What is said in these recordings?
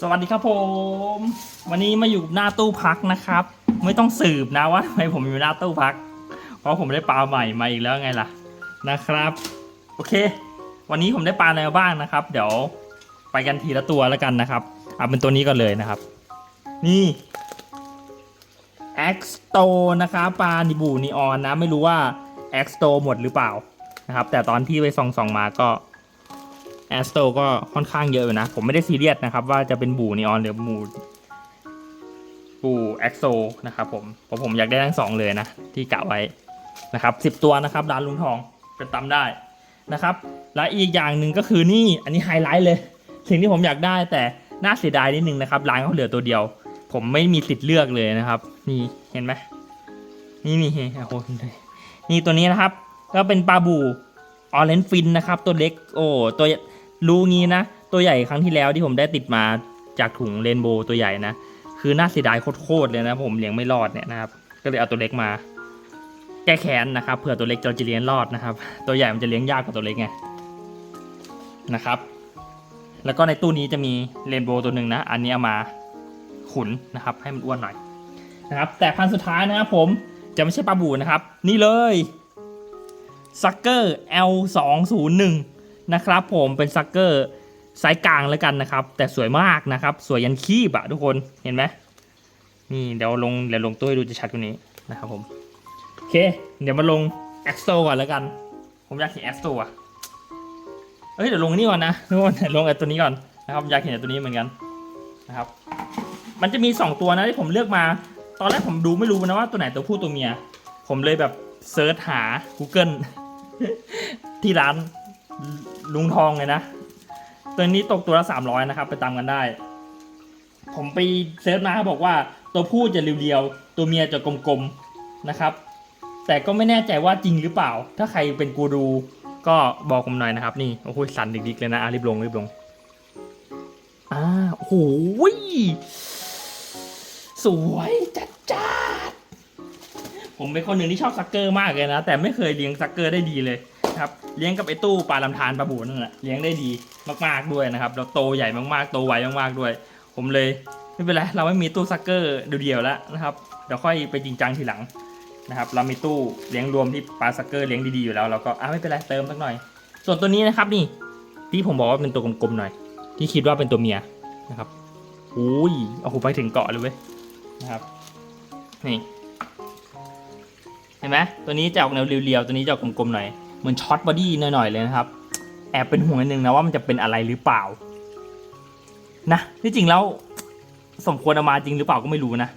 สวัสดีครับผม วันนี้มาอยู่หน้าตู้พักนะครับ ไม่ต้องสืบนะว่าทำไมผมอยู่หน้าตู้พัก เพราะผมได้ปลาใหม่มาอีกแล้วไงล่ะนะครับ โอเค วันนี้ผมได้ปลาอะไรบ้างนะครับ เดี๋ยวไปกันทีละตัวแล้วกันนะครับเอาเป็นตัวนี้ก่อนเลยนะครับ นี่ X t o นะครับปลานิบูนีออนนะ ไม่รู้ว่า X t o หมดหรือเปล่านะครับ แต่ตอนที่ไปส่องๆมาก็ แอสโตก็ค่อนข้างเยอะอยู่นะ ผมไม่ได้ซีเรียสนะครับ ว่าจะเป็นบูนีออนหรือบูบูแอ็กโซนะครับผมเพราะผมอยากได้ทั้งสองเลยนะ ที่กะไว้นะครับสิบตัวนะครับร้านลุงทองเป็นตำได้นะครับ และอีกอย่างหนึ่งก็คือนี่อันนี้ไฮไลท์เลย สิ่งที่ผมอยากได้แต่น่าเสียดายนิดนึงนะครับร้านเขาเหลือตัวเดียว ผมไม่มีสิทธิ์เลือกเลยนะครับ นี่เห็นไหมนี่นี่โอ้โหนี่ตัวนี้นะครับ ก็เป็นปลาบูออเรนฟินนะครับ ตัวเล็กโอ้ตัว รู้งี้นะ ตัวใหญ่ครั้งที่แล้วที่ผมได้ติดมาจากถุงเรนโบว์ตัวใหญ่นะ คือน่าเสียดายโคตรเลยนะ ผมเลี้ยงไม่รอดเนี่ยนะครับ ก็เลยเอาตัวเล็กมา แก้แค้นนะครับเผื่อตัวเล็กจะเลี้ยงรอดนะครับ ตัวใหญ่มันจะเลี้ยงยากกว่าตัวเล็กไงนะครับ แล้วก็ในตู้นี้จะมีเรนโบว์ตัวหนึ่งนะ อันนี้เอามาขุนนะครับ ให้มันอ้วนหน่อยนะครับ แต่พันสุดท้ายนะครับผมจะไม่ใช่ปลาบูนะครับ นี่เลยซักเกอร์ L 2 0 1 นะครับผมเป็นซักเกอร์ไซส์กลางแล้วกันนะครับ แต่สวยมากนะครับ สวยยันคีบอะทุกคนเห็นไหมนี่เดี๋ยวลงเดี๋ยวลงตัวให้ดูจะชัดกว่านี้นะครับผมโอเค เดี๋ยวมาลง a x t o ก่อนแล้วกัน ผมอยากเห็น a x t o อะเฮ้ยเดี๋ยวลงนี่ก่อนนะทุกคนลงไอ้ตัวนี้ก่อนนะครับอยากเห็นไอ้ตัวนี้เหมือนกันนะครับ มันจะมี 2 ตัวนะที่ผมเลือกมา ตอนแรกผมดูไม่รู้นะว่าตัวไหนตัวผู้ตัวเมีย ผมเลยแบบเซิร์ชหา Google ที่ร้าน ลุงทองเลยนะ ตัวนี้ตกตัวละ300นะครับ ไปตามกันได้ ผมไปเซิร์ชมาเขาบอกว่าตัวผู้จะเรียวๆ ตัวเมียจะกลมๆนะครับ แต่ก็ไม่แน่ใจว่าจริงหรือเปล่า ถ้าใครเป็นกูรูก็บอกผมหน่อยนะครับ นี่โอ้โหสั่นดิกๆเลยนะอะรีบลงรีบลงอ่าโอ้โหยสวยจัดจ้าผมเป็นคนหนึ่งที่ชอบซักเกอร์มากเลยนะ แต่ไม่เคยเลี้ยงซักเกอร์ได้ดีเลย ครับ เลี้ยงกับไอ้ตู้ปลาลำธารปลาบูนั่นแหละเลี้ยงได้ดีมากๆด้วยนะครับแล้วโตใหญ่มากๆโตไวมากๆด้วย ผมเลยไม่เป็นไรเราไม่มีตู้ซักเกอร์เดียวๆแล้วนะครับเดี๋ยวค่อยไปจริงจังทีหลังนะครับเรามีตู้เลี้ยงรวมที่ปลาซักเกอร์เลี้ยงดีๆอยู่แล้วเราก็อะไม่เป็นไรเติมสักหน่อย ส่วนตัวนี้นะครับนี่ที่ผมบอกว่าเป็นตัวกลมๆหน่อย ที่คิดว่าเป็นตัวเมียนะครับอุ้ยเอาหูไปถึงเกาะเลยเว้ยนะครับนี่เห็นไหมตัวนี้จะออกแนวเรียวๆตัวนี้จะออกกลมๆหน่อย เหมือนช็อตบอดี้หน่อยๆเลยนะครับ แอบเป็นห่วงนิดนึงนะว่ามันจะเป็นอะไรหรือเปล่า นะที่จริงแล้วสมควรเอามาจริงหรือเปล่าก็ไม่รู้นะ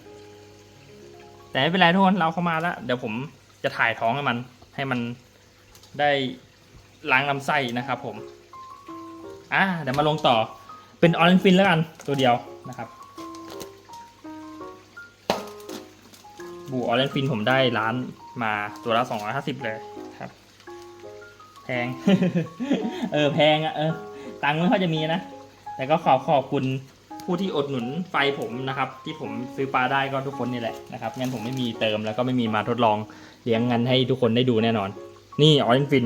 แต่ไม่เป็นไรทุกคนเราเข้ามาแล้ว เดี๋ยวผมจะถ่ายท้องให้มัน ให้มันได้ล้างลำไส้นะครับผม อ่าเดี๋ยวมาลงต่อเป็นออเรนฟินแล้วกันตัวเดียวนะครับ บูออเรนฟินผมได้ร้านมาตัวละ250 เลยครับแพง เออแพงอะเออตังค์ไม่ค่อยจะมีนะ แต่ก็ขอขอบคุณผู้ที่อดหนุนไฟผมนะครับ ที่ผมซื้อปลาได้ก็ทุกคนนี่แหละนะครับงั้นผมไม่มีเติมแล้วก็ไม่มีมาทดลองเลี้ยงงันให้ทุกคนได้ดูแน่นอน นี่ออเรนฟิน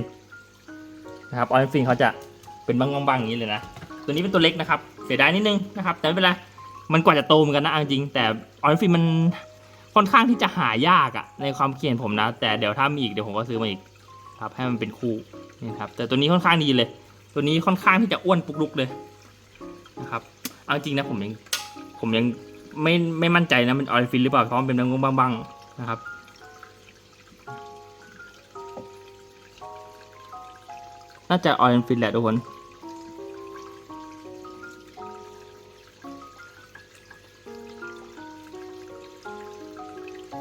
นะครับออเรนฟินเขาจะเป็นบ้างๆอย่างนี้เลยนะตัวนี้เป็นตัวเล็กนะครับ เสียดายนิดนึงนะครับ แต่ไม่เป็นไรมันกว่าจะโตเหมือนกันนะเอาจริง แต่ออเรนฟินมันค่อนข้างที่จะหายากอะในความคิดเห็นผมนะ แต่เดี๋ยวถ้ามีอีกเดี๋ยวผมก็ซื้อมาอีกครับให้มันเป็นคู่ นี่ครับแต่ตัวนี้ค่อนข้างดีเลย ตัวนี้ค่อนข้างที่จะอ้วนปุกลุกเลยนะครับเอาจริงนะผมยังผมยังไม่ไม่มั่นใจนะมันออรนฟินหรือเปล่าเพราะมันเป็นบางบางๆนะครับน่าจะออรนฟินแหละทุกคน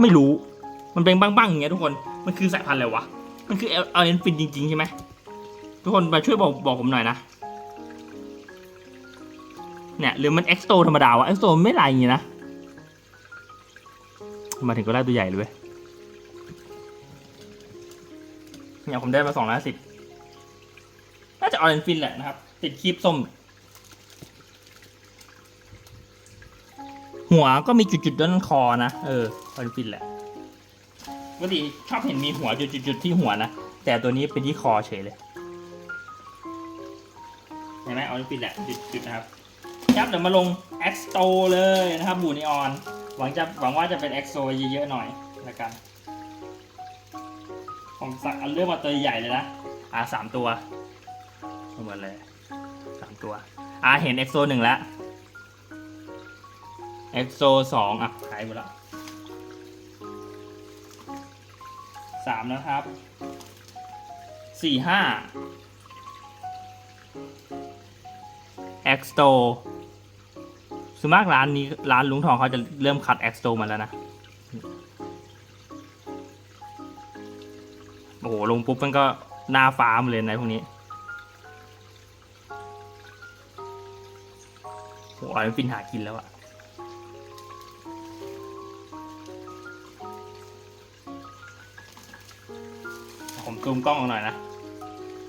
ไม่รู้ มันเป็นบ้างๆอย่างเงี้ยทุกคน มันคือสายพันธุ์อะไรวะ มันคือเอลเอนฟินจริงๆใช่ไหม ทุกคนมาช่วยบอกบอกผมหน่อยนะ เนี่ยหรือมันเอ็กโตธรรมดาวะเอ็กโตไม่ลายอย่างงี้นะ มาถึงก็ได้ตัวใหญ่เลยเว้ยเนี่ยผมได้มาสองร้อยสิบน่าจะออเรนฟินแหละนะครับ ติดคลิปส้ม หัวก็มีจุดๆด้านคอนะ เออออเรนฟินแหละปกติชอบเห็นมีหัวจุดๆที่หัวนะ แต่ตัวนี้เป็นที่คอเฉยเลย เห็นไหมออเรนฟินแหละจุดๆนะครับครับเดี๋ยวมาลง X t o เลยนะครับบูนีออนหวังจะหวังว่าจะเป็น X t o เยอะๆหน่อยละกันผมสั่งเอาเลือกมาตัวใหญ่เลยนะอ่าสามตัวเอาหมดเลยสามตัวอ่าเห็น X t o หนึ่งแล้ว X t o สองอะหายหมดแล้วสามนะครับสี่ห้า X s t o ส่วนมากร้านนี้ร้านลุงทองเขาจะเริ่มคัด X s t o มาแล้วนะ โอ้โห ลงปุ๊บมันก็หน้าฟ้ามเลยนะพวกนี้โอ้ยมันฟินหากินแล้วอะผมซูมกล้องเอาหน่อยนะ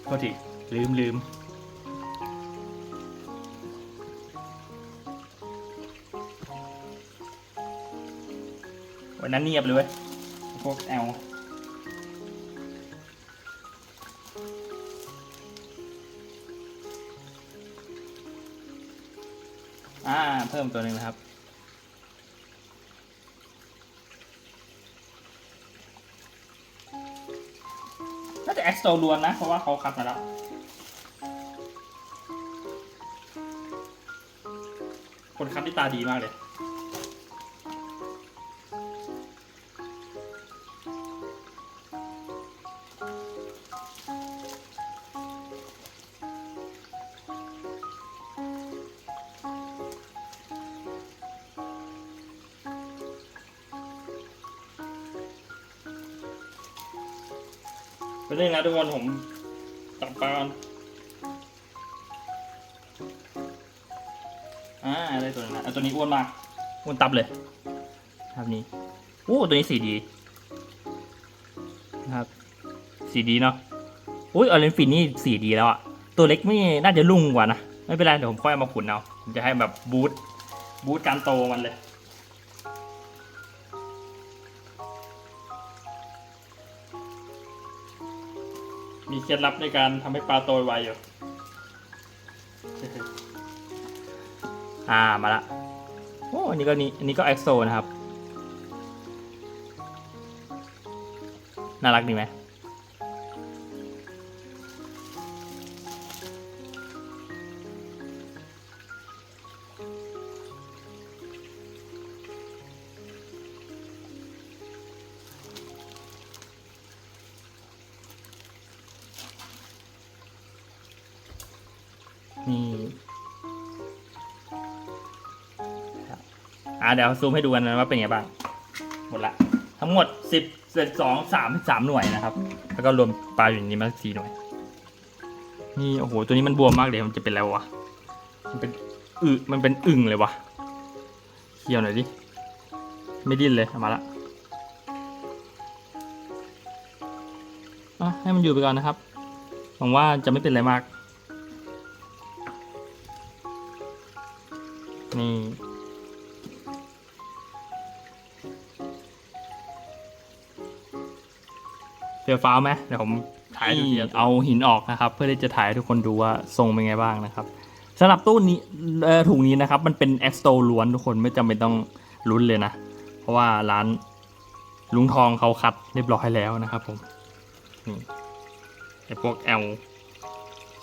โทษทีลืมลืม นนั้นเงียบเลยเว้ยพวกแอลอ่า เพิ่มตัวหนึ่งนะครับ น่าจะแอคโซล้วนนะ เพราะว่าเขาคัดมาแล้วคนคัดที่ตาดีมากเลย เป็นเรื่องนะทุกคนผมตับปลาก่อนอ่าได้ตัวนึงนะเอาตัวนี้อ้วนมากอ้วนตับเลยครับนี่โอ้ตัวนี้สีดีนะครับสีดีเนาะอุ้ยออเรนฟินนี่สีดีแล้วอะตัวเล็กไม่น่าจะลุ่งกว่านะ ไม่เป็นไร เดี๋ยวผมค่อยเอามาขุนเอา ผมจะให้แบบบูทบูทการโตมันเลย มีเคล็ดลับในการทำให้ปลาโตไวอยู่ อ่ามาละ โอ้อันนี้ก็นี่อันนี้ก็เอ็กโซนะครับ น่ารักดีไหม นี่ครับอ่าเดี๋ยวซูมให้ดูกันนะว่าเป็นไงบ้าง หมดละ ทั้งหมดสิบเจ็ดสองสามสามหน่วยนะครับ แล้วก็รวมปลาอยู่ในนี้มาสี่หน่วย นี่โอ้โห ตัวนี้มันบวมมากเลย มันจะเป็นแล้ววะ มันเป็นอึมันเป็นอึ่งเลยวะเคี่ยวหน่อยดิ ไม่ดิ้นเลยเอามาละอะให้มันอยู่ไปก่อนนะครับ หวังว่าจะไม่เป็นอะไรมาก นี่เฟียวฟ้าวไหมเดี๋ยวผมถ่ายดูทีเอาหินออกนะครับ เพื่อที่จะถ่ายให้ทุกคนดูว่าทรงเป็นไงบ้างนะครับสำหรับตู้นี้เอ่อถุงนี้นะครับ มันเป็น X s t o ล้วนทุกคนไม่จำเป็นต้องลุ้นเลยนะ เพราะว่าร้านลุงทองเขาคัดเรียบร้อยแล้วนะครับผมนี่ไอพวก L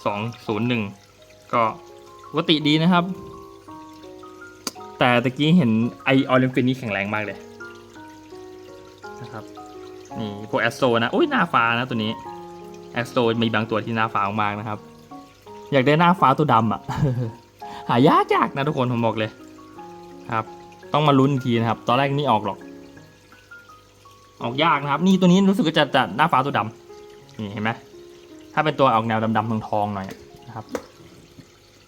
สองศูนย์หนึ่งก็ปกติดีนะครับ แต่ตะกี้เห็นไอออลิมฟินนี่แข็งแรงมากเลยนะครับนี่พวกแอสโซนะอุ้ยหน้าฟ้านะตัวนี้แอสโซมีบางตัวที่หน้าฟ้ามากนะครับ อยากได้หน้าฟ้าตัวดำอะ หายากยากนะทุกคนผมบอกเลยครับ ต้องมาลุ้นทีนะครับ ตอนแรกนี่ออกหรอก ออกยากนะครับ นี่ตัวนี้รู้สึกจะจะหน้าฟ้าตัวดำนี่เห็นไหมถ้าเป็นตัวออกแนวดำๆทองๆหน่อยนะครับ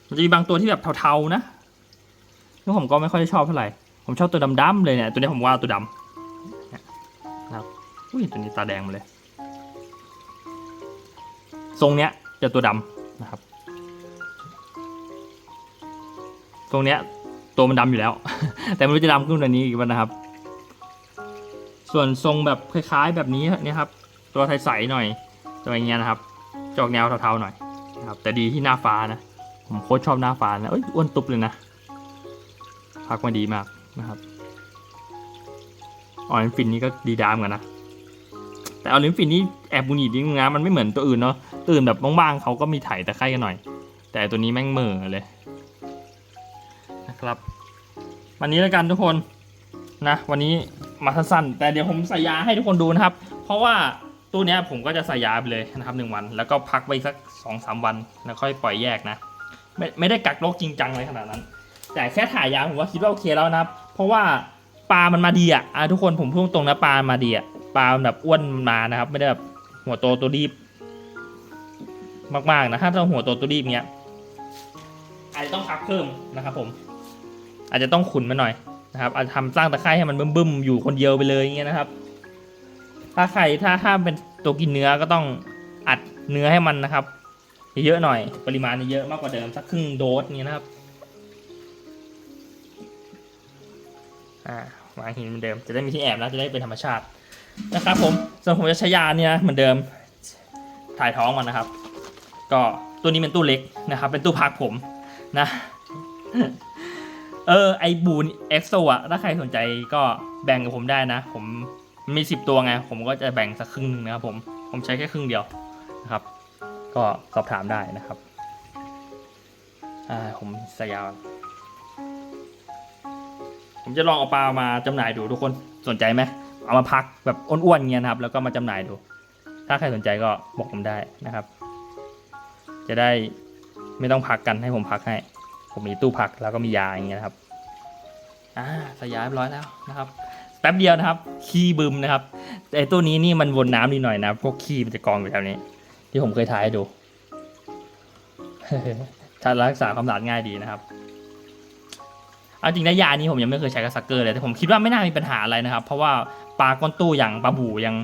มันจะมีบางตัวที่แบบเทาๆนะ ซึ่งผมก็ไม่ค่อยชอบเท่าไหร่ ผมชอบตัวดำๆเลยเนี่ย ตัวนี้ผมว่าตัวดำนะครับอุ้ยตัวนี้ตาแดงมาเลย ทรงเนี้ยจะตัวดำนะครับทรงเนี้ยตัวมันดำอยู่แล้ว แต่ไม่รู้จะดำขึ้นกว่านี้อีกวันนะครับ ส่วนทรงแบบคล้ายๆแบบนี้นี่ครับ ตัวใสๆหน่อยตัวอย่างเงี้ยนะครับ จอกแนวเทาๆหน่อยนะครับ แต่ดีที่หน้าฟ้านะ ผมโคตรชอบหน้าฟ้านะเอ้ยอ้วนตุบเลยนะ พักมาดีมากนะครับออรินฟินนี่ก็ดีดามกันนะ แต่ออรินฟินนี่แอบบุญหงิดนิดนึงนะมันไม่เหมือนตัวอื่นเนาะตื่นแบบบ้างๆเขาก็มีไถ่ตะไคร่กันหน่อย แต่ตัวนี้แม่งเหม่อเลยนะครับ วันนี้แล้วกันทุกคนนะ วันนี้มาสั้นๆแต่เดี๋ยวผมใส่ยาให้ทุกคนดูนะครับ เพราะว่าตัวเนี้ผมก็จะใส่ยาไปเลยนะครับหนึ่งวัน แล้วก็พักไว้สักสองสามวันแล้วค่อยปล่อยแยกนะ ไม่ไม่ได้กักโรคจริงจังเลยขนาดนั้น แต่แค่ถ่ายยาผมว่าคิดว่าโอเคแล้วนะครับเพราะว่าปลามันมาดีอะอะทุกคนผมพูดตรงนะปลามาดีอะปลาแบบอ้วนมานะครับ ไม่ได้แบบหัวโตตัวรีบ มากๆนะถ้าเราหัวโตตัวรีบเนี้ยอาจจะต้องพักเพิ่มนะครับผม อาจจะต้องขุนมาหน่อยนะครับ อาจจะทำสร้างตะไคร่ให้มันบึ้มๆอยู่คนเดียวไปเลยอย่างเงี้ยนะครับ ถ้าใครถ้าถ้าเป็นตัวกินเนื้อก็ต้องอัดเนื้อให้มันนะครับเยอะหน่อยปริมาณเยอะมากกว่าเดิมสักครึ่งโดสเงี้ยนะครับ อ่าวางหินเหมือนเดิม จะได้มีที่แอบแล้วจะได้เป็นธรรมชาตินะครับผมส่วนผมจะใช้ยาเนี่ยเหมือนเดิมถ่ายท้องก่อนนะครับ ก็ตัวนี้เป็นตู้เล็กนะครับ เป็นตู้พักผมนะเออไอบูนเอ็กโซอะถ้าใครสนใจก็แบ่งกับผมได้นะ ผมมีสิบตัวไง ผมก็จะแบ่งสักครึ่งนึงนะครับผมผมใช้แค่ครึ่งเดียวนะครับ ก็สอบถามได้นะครับอ่าผมสยาว ผมจะลองเอาปลามาจำหน่ายดูทุกคนสนใจไหมเอามาพักแบบอ้วนๆเงี้ยนะครับ แล้วก็มาจำหน่ายดู ถ้าใครสนใจก็บอกผมได้นะครับ จะได้ไม่ต้องพักกันให้ผมพักให้ ผมมีตู้พักแล้วก็มียาอย่างเงี้ยนะครับอ่าสยายเรียบร้อยแล้วนะครับแป๊บเดียวนะครับ ขี้บึมนะครับแต่ไอ้ตัวนี้นี่มันวนน้ำนิดหน่อยนะพวกขี้มันจะกองอยู่แถวนี้ ที่ผมเคยถ่ายให้ดูถ้ารักษาความสะอาดง่ายดีนะครับ เอาจริงนะยานี้ผมยังไม่เคยใช้กับซักเกอร์เลยแต่ผมคิดว่าไม่น่ามีปัญหาอะไรนะครับ เพราะว่าปลาก้อนตู้อย่างปลาบูยัง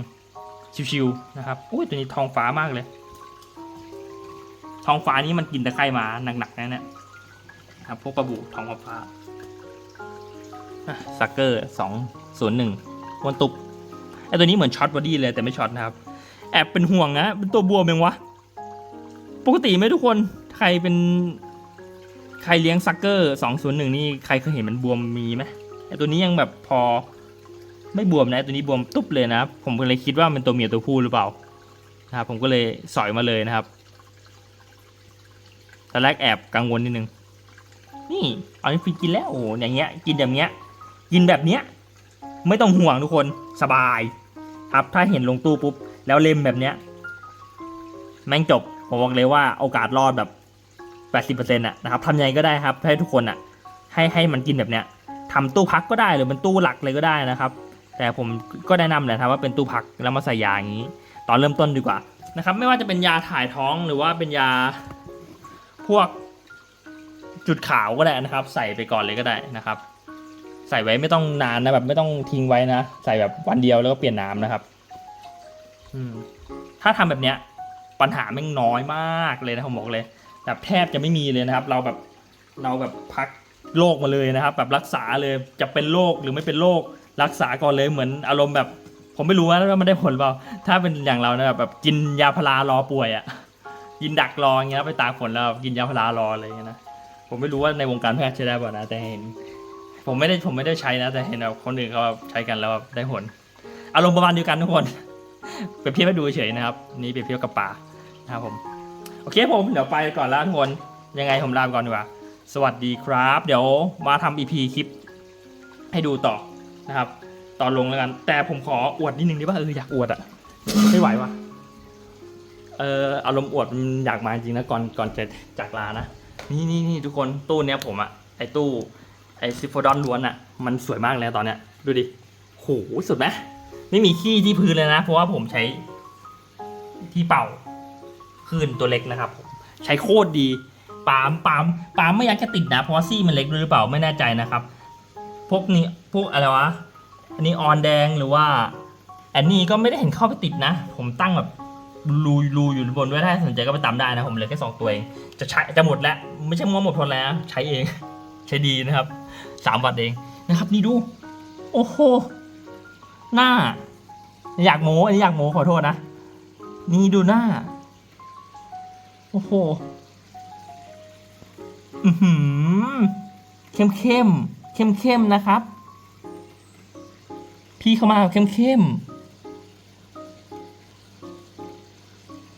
ชิวๆนะครับอุ้ยตัวนี้ทองฟ้ามากเลย ทองฟ้านี้มันกินตะไคร่มาหนักๆนะเนี่ยครับพวกปลาบูทองฟ้าซักเกอร์สองศูนย์หนึ่งวนตุบไอตัวนี้เหมือนช็อตบอดี้เลยแต่ไม่ช็อตนะครับ แอบเป็นห่วงนะเป็นตัวบวมเองวะ ปกติไหมทุกคนใครเป็น ใครเลี้ยงซักเกอร์สองศูนย์หนึ่งนี่ใครเคยเห็นมันบวมมีไหมไอตัวนี้ยังแบบพอไม่บวมนะไอตัวนี้บวมตุ๊บเลยนะผมก็เลยคิดว่ามันตัวเมียตัวผู้หรือเปล่านะครับผมก็เลยสอยมาเลยนะครับตอนแรกแอบกังวลนิดนึงนี่เอาไปกินแล้วโอ้อย่างเงี้ยกินแบบเนี้ยกินแบบเนี้ยไม่ต้องห่วงทุกคนสบาย ครับถ้าเห็นลงตู้ปุ๊บแล้วเล็มแบบเนี้ยแม่งจบผมบอกเลยว่าโอกาสรอดแบบ 80%อะนะครับทำยังไงก็ได้ครับให้ทุกคนอะให้ให้มันกินแบบเนี้ยทำตู้พักก็ได้หรือเป็นตู้หลักเลยก็ได้นะครับ แต่ผมก็แนะนำแหละครับว่าเป็นตู้พักแล้วมาใส่ยาอย่างนี้ ตอนเริ่มต้นดีกว่านะครับ ไม่ว่าจะเป็นยาถ่ายท้องหรือว่าเป็นยาพวกจุดขาวก็ได้นะครับ ใส่ไปก่อนเลยก็ได้นะครับ ใส่ไว้ไม่ต้องนานนะแบบไม่ต้องทิ้งไว้นะ ใส่แบบวันเดียวแล้วก็เปลี่ยนน้ำนะครับ อืมถ้าทำแบบเนี้ย ปัญหาแม่งน้อยมากเลยนะผมบอกเลย แบบแทบจะไม่มีเลยนะครับ เราแบบเราแบบพักโรคมาเลยนะครับ แบบรักษาเลยจะเป็นโรคหรือไม่เป็นโรครักษาก่อนเลยเหมือนอารมณ์แบบ ผมไม่รู้ว่ามันได้ผลเปล่าถ้าเป็นอย่างเรานะแบบกินยาพารารอป่วยอะ่ะกินดักรออย่างเงี้ยไปตากฝนแล้วกินยาพารารออะไรเงี้ยนะผมไม่รู้ว่าในวงการแพทย์ใช้ได้เปล่านะแต่เห็น ผมไม่ได้ผมไม่ได้ใช้นะ แต่เห็นแบบคนอื่นเขาใช้กันแล้วแบบได้ผลอารมณ์ประมาณเดียวกันทุกคนเปรียบเทียบให้ดูเฉยนะครับ นี่เปรียบเทียบกับป่านะครับผม โอเคผมเดี๋ยวไปก่อนแล้วทุกคนยังไงผมลาไปก่อนดีกว่า สวัสดีครับ เดี๋ยวมาทำ EP คลิป ให้ดูต่อนะครับ ตอนลงแล้วกัน แต่ผมขออวดนิดนึงได้ป่ะเอออยากอวดอะไม่ไหววะเอออารมณ์อวดมันอยากมาจริงนะก่อนก่อนจะจากลานะนี่นี่นี่ทุกคนตู้เนี้ยผมอะไอตู้ไอซิฟโฟดอนล้วนอะมันสวยมากเลยนะตอนเนี้ยดูดิโหสุดไหมไม่มีขี้ที่พื้นเลยนะ เพราะว่าผมใช้ที่เป่า คลื่นตัวเล็กนะครับผมใช้โคตรดีปามปามปามไม่อยากจะติดนะเพราะซี่มันเล็กหรือเปล่าไม่แน่ใจนะครับ พวกนี้พวกอะไรวะอันนี้ออนแดงหรือว่าอันนี้ก็ไม่ได้เห็นเข้าไปติดนะ ผมตั้งแบบรูรูอยู่บนด้วยถ้าสนใจก็ไปตามได้นะผมเหลือแค่สองตัวเอง จะใช้จะหมดแล้ว ไม่ใช่มัวหมดทนแล้ว ใช้เอง ใช้ดีนะครับสามวัตต์เองนะครับ นี่ดู โอ้โหหน้า อยากโม้อันนี้อยากโม้ขอโทษนะ นี่ดูหน้า โอ้โห อือหือ เข้มเข้มเข้มๆนะครับ พี่เข้ามาแบบเข้ม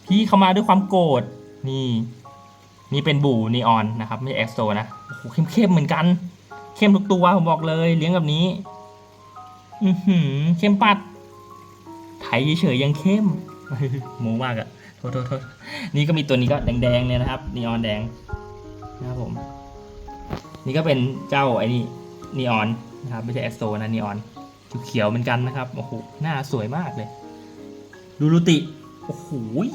พี่เข้ามาด้วยความโกรธ นี่ นี่เป็นบูนีออนนะครับ ไม่ใช่เอ็กโซนะ โอ้โห เข้มๆเหมือนกัน เข้มทุกตัวผมบอกเลย เลี้ยงแบบนี้ อือหือ เข้มปัดไถเฉยยังเข้มโมมากอะ โทษโทษโทษนี่ก็มีตัวนี้ก็แดงๆเลยนะครับนีออนแดงนะครับผม นี่ก็เป็นเจ้าไอ้นี่นีออนนะครับไม่ใช่เอ็กโซนะนีออนเขียวเหมือนกันนะครับโอ้โหหน้าสวยมากเลยดูรูติโอ้โห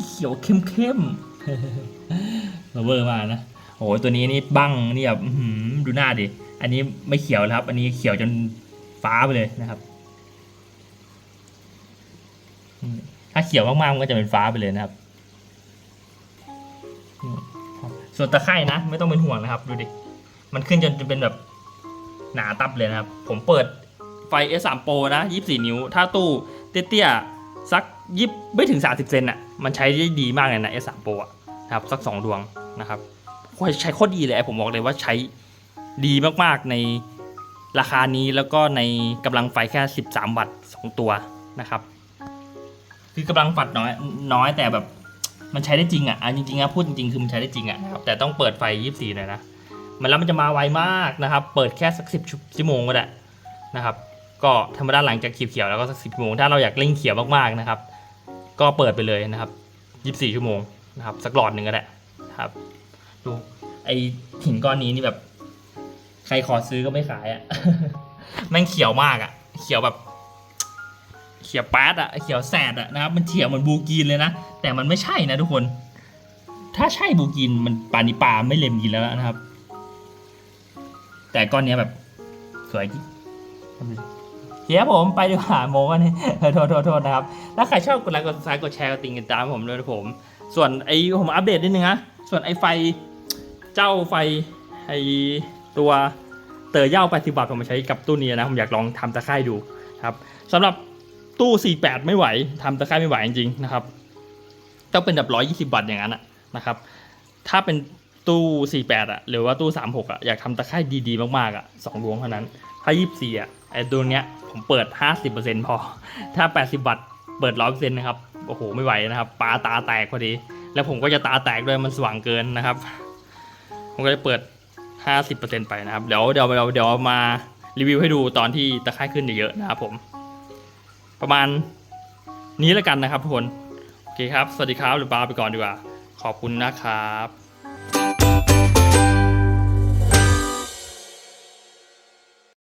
เขียวเข้มๆมเวอร์มานะโอ้โหตัวนี้นี่บั้งนี่แบบดูหน้าดิอันนี้ไม่เขียวแล้วครับ อันนี้เขียวจนฟ้าไปเลยนะครับถ้าเขียวมากๆมันก็จะเป็นฟ้าไปเลยนะครับ อืมครับ ส่วนตะไคร่นะ ไม่ต้องเป็นห่วงนะครับ ดูดิ มันขึ้นจนจะเป็นแบบหนาตับเลยนะครับ ผมเปิดไฟ S3 Pro นะ 24 นิ้ว ถ้าตู้เตี้ยๆสักยิบไม่ถึง 30 เซนอะ มันใช้ได้ดีมากเลยนะ S3 Pro อะนะครับ สัก 2 ดวงนะครับใช้โคตรดีเลย ผมบอกเลยว่าใช้ดีมากๆในราคานี้แล้วก็ในกำลังไฟแค่ 13 วัตต์ 2 ตัวนะครับ คือกำลังฝัดน้อยน้อยแต่แบบ มันใช้ได้จริงอะอะจริงๆนะพูดจริงๆคือมันใช้ได้จริงอะนะครับแต่ต้องเปิดไฟ 24หน่อยนะมันแล้วมันจะมาไวมากนะครับ เปิดแค่สักสิบชั่วโมงก็ได้นะครับ ก็ธรรมดาหลังจากขีดเขียวแล้วก็สักสิบชั่วโมงถ้าเราอยากเล่งเขียวมากๆนะครับ ก็เปิดไปเลยนะครับยี่สิบสี่ชั่วโมงนะครับสักหลอดหนึ่งก็ได้ครับ ดูไอหินก้อนนี้นี่แบบ ใครขอซื้อก็ไม่ขายอะ แม่งเขียวมากอะ เขียวแบบ เขียวแป๊ดอะ่ะเขียวแสดอะ่ะนะครับมันเขียวเหมือนบูกีนเลยนะ แต่มันไม่ใช่นะทุกคน ถ้าใช่บูกินมันปานิปาไม่เล็มกินแล้วนะครับ แต่ก้อนเนี้ยแบบสวยจริงเฮียผมไปดีกว่าโมกันนี่โทษโทษโทษนะครับ ถ้าใครชอบกดไลค์กดซับสไครต์กดแชร์กดติงกันตามผมด้วยนะผม ส่วนไอผมอัปเดตนิดนึงนะส่วนไอไฟเจ้าไฟไอตัวเตอร์เย่า80บาทผมมาใช้กับตู้นี้นะ ผมอยากลองทำตะไคร่ดูครับสำหรับ ตู้ 48 ไม่ไหวทำตะไคร่ไม่ไหวจริงๆนะครับ ต้องเป็นแบบ 120บาทอย่างนั้นอะนะครับ ถ้าเป็นตู้ 48 อะ หรือว่าตู้ 36 อะ อยากทำตะไคร่ดีๆ มากๆ อะสองดวงเท่านั้น ถ้า 24 อะ ไอ้ดวเนี้ย ผมเปิด 50%พอ ถ้า 80บาทเปิด 100%นะครับ โอ้โห ไม่ไหวนะครับ ปลาตาแตกพอดี แล้วผมก็จะตาแตกด้วย มันสว่างเกินนะครับ ผมก็จะเปิด 50%ไปนะครับ เดี๋ยวเดี๋ยวเดี๋ยวเดี๋ยวมารีวิวให้ดูตอนที่ตะไคร่ขึ้นเยอะๆนะครับผม ประมาณนี้แล้วกันนะครับทุกคน โอเคครับ สวัสดีครับหรือปลาไปก่อนดีกว่า ขอบคุณนะครับ